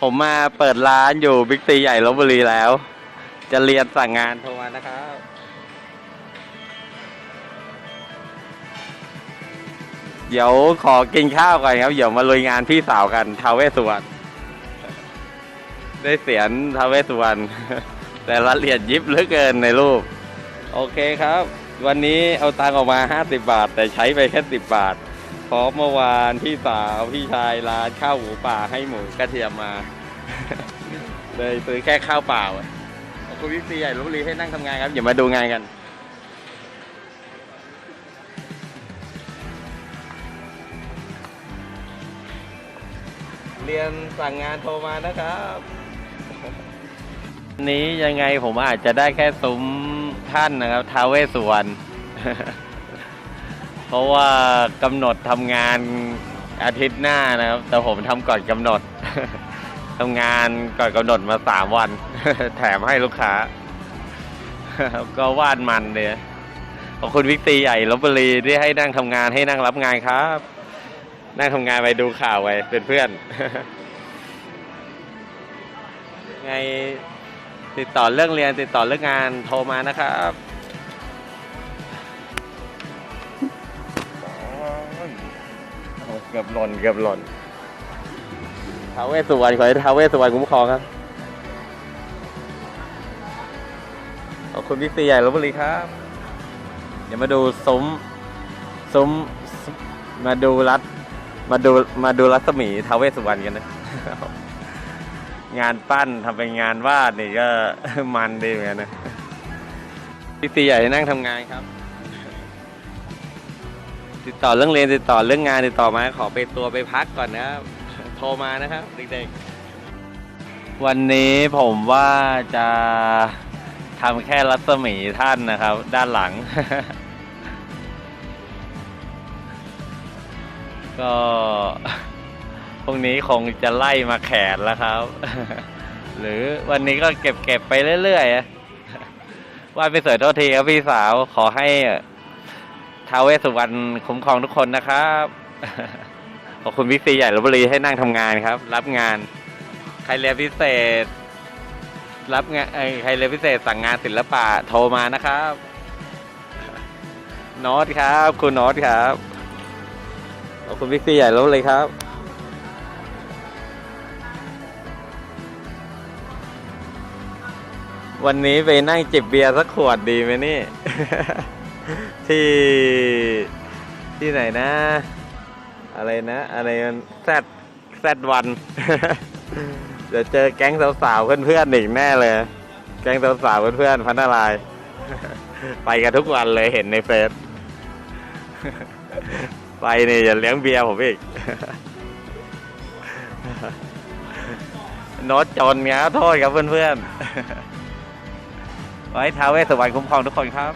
ผมมาเปิดร้านอยู่บิ๊กซีใหญ่ลบบุรีแล้ว จะเรียนสั่งงานโทรมานะครับเดี๋ยวขอกินข้าวก่อนครับ เดี๋ยวมาลุยงานพี่สาวกันทาวเวสุวรรณได้เสียนทาวเวสุวรรณแต่ละเอียดยิบเหลือเกินในรูป โอเคครับ วันนี้เอาตังออกมา 50 บาท แต่ใช้ไปแค่ 10 บาท เพราะเมื่อวานพี่สาวพี่ชายร้านข้าวหมูป่าให้หมูกระเทียมมา เลยซื้อแค่ข้าวเปล่าอะขอบคุณพี่ซีใหญ่ลพบุรีให้นั่งทำงานครับอย่ามาดูงานกันเรียนสั่งงานโทรมานะครับวันนี้ยังไงผมอาจจะได้แค่ซุ้มท่านนะครับท้าวเวสสุวรรณ เพราะว่ากำหนดทำงานอาทิตย์หน้านะครับ แต่ผมทำก่อนกำหนด ทำงานก่อนกำหนดมาสามวัน แถมให้ลูกค้า ก็วาดมันเลยขอบคุณวิกตีใหญ่ลบบุรีที่ให้นั่งทำงานให้นั่งรับงานครับ นั่งทำงานไปดูข่าวไปเป็นเพื่อน ไงติดต่อเรื่องเรียนติดต่อเรื่องงานโทรมานะครับ กือบหล่นเกือบหล่นท้าวเวสสุวรรณขอให้ท้าวเวสสุวรรณคุ้มครองครับ ขอบคุณพี่ตีใหญ่ลบบุรีครับ เดี๋ยวมาดูซุ้มซุ้มซุ้มมาดูรัดมาดูมาดูรัศมีท้าวเวสสุวรรณกันนะ งานปั้นทำเป็นงานวาดนี่ก็มันดีเหมือนกันนะพี่ตีใหญ่ให้นั่งทำงานครับ ติดต่อเรื่องเรียนติดต่อเรื่องงานติดต่อมาขอไปตัวไปพักก่อนนะครับโทรมานะครับเด็กๆ วันนี้ผมว่าจะทำแค่รัศมีท่านนะครับ ด้านหลัง ก็พรุ่งนี้คงจะไล่มาแขนแล้วครับ หรือวันนี้ก็เก็บเก็บไปเรื่อยๆว่าไปเสวยโทษทีครับพี่สาวขอให้ ท้าวเวสสุวรรณคุ้มครองทุกคนนะครับ ขอบคุณวิกซีใหญ่ลบบุรีให้นั่งทำงานครับ รับงาน ใครเรียนพิเศษ รับงานใครเรียนพิเศษสั่งงานศิลปะโทรมานะครับน้ตครับคุณน้ตครับขอบคุณวิกซีใหญ่ลบบุรีครับวันนี้ไปนั่งจิบเบียร์สักขวดดีไหมนี่ ที่ที่ไหนนะ อะไรนะ อะไรมันแซดแซดวันเดี๋ยวเจอแก๊งสาวๆเพื่อนๆอีกแน่เลย แก๊งสาวๆเพื่อนๆพันนารายไปกันทุกวันเลยเห็นในเฟซไปนี่อย่าเลี้ยงเบียร์ผมอีกโน้ตจนเงี้ยโทษครับเพื่อนๆ ไว้ท้าเวสสวรรค์คุ้มครองทุกคนครับ